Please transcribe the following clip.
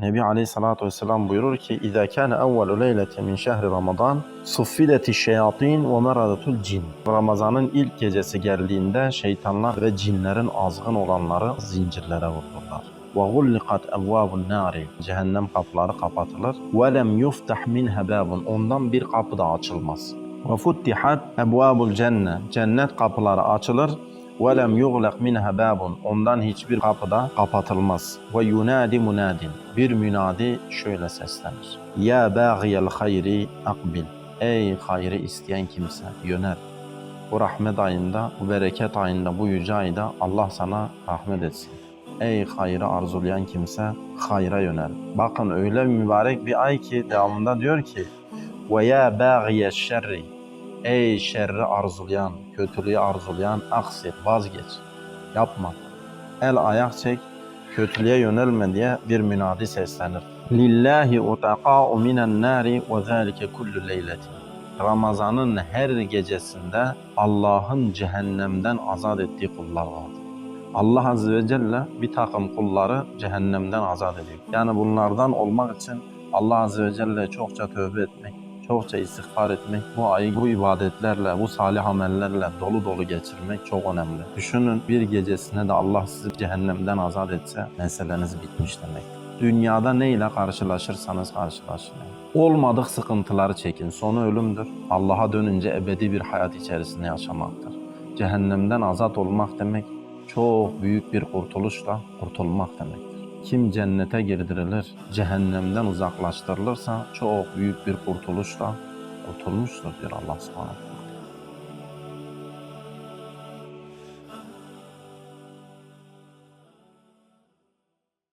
Nebi Aleyhisselatü Vesselam buyurur ki اِذَا كَانَ اَوَّلُ لَيْلَةٍ مِنْ شَهْرِ رَمَضَانِ صُفِّلَتِ الشَّيَاطِينَ وَمَرَضَةُ الْجِنِ Ramazanın ilk gecesi geldiğinde şeytanlar ve cinlerin azgın olanları zincirlere vururlar. وَغُلِّقَتْ اَبْوَابُ النَّارِ Cehennem kapıları kapatılır. وَلَمْ يُفْتَحْ مِنْهَ بَابٌ Ondan bir kapı da açılmaz. وَفُتِّحَتْ اَبْوَابُ الْجَنَّةِ Cennet kapıları açılır. وَلَمْ يُغْلَقْ مِنْهَ بَابٌ Ondan hiçbir kapı da kapatılmaz. وَيُنَادِ مُنَادٍ Bir münadi şöyle seslenir. Ya بَاغِيَ الْخَيْرِ akbil. Ey hayrı isteyen kimse yönel. Bu rahmet ayında, bu bereket ayında, bu yüce ayda Allah sana rahmet etsin. Ey hayrı arzulayan kimse hayra yönel. Bakın öyle mübarek bir ay ki devamında diyor ki ve ya bagiye şerri Ey şerri arzulayan, kötülüğü arzulayan aksir, vazgeç. Yapma. El ayak çek, kötülüğe yönelme diye bir münadi seslenir. Lillahi utaqa'u minen nari ve zalike kullu leyletin. Ramazanın her gecesinde Allah'ın cehennemden azat ettiği kullar vardır. Allah Azze ve Celle bir takım kulları cehennemden azat ediyor. Yani bunlardan olmak için Allah Azze ve Celle'ye çokça tövbe etmek, çokça istiğfar etmek, bu ayı bu ibadetlerle, bu salih amellerle dolu dolu geçirmek çok önemli. Düşünün bir gecesine de Allah sizi cehennemden azat etse meseleniz bitmiş demek. Dünyada ne ile karşılaşırsanız karşılaşın. Olmadık sıkıntıları çekin. Sonu ölümdür. Allah'a dönünce ebedi bir hayat içerisinde yaşamaktır. Cehennemden azat olmak demek çok büyük bir kurtuluşla kurtulmak demektir. Kim cennete girdirilir, cehennemden uzaklaştırılırsa çok büyük bir kurtuluşla kurtulmuştur diyor Allah subhanahu.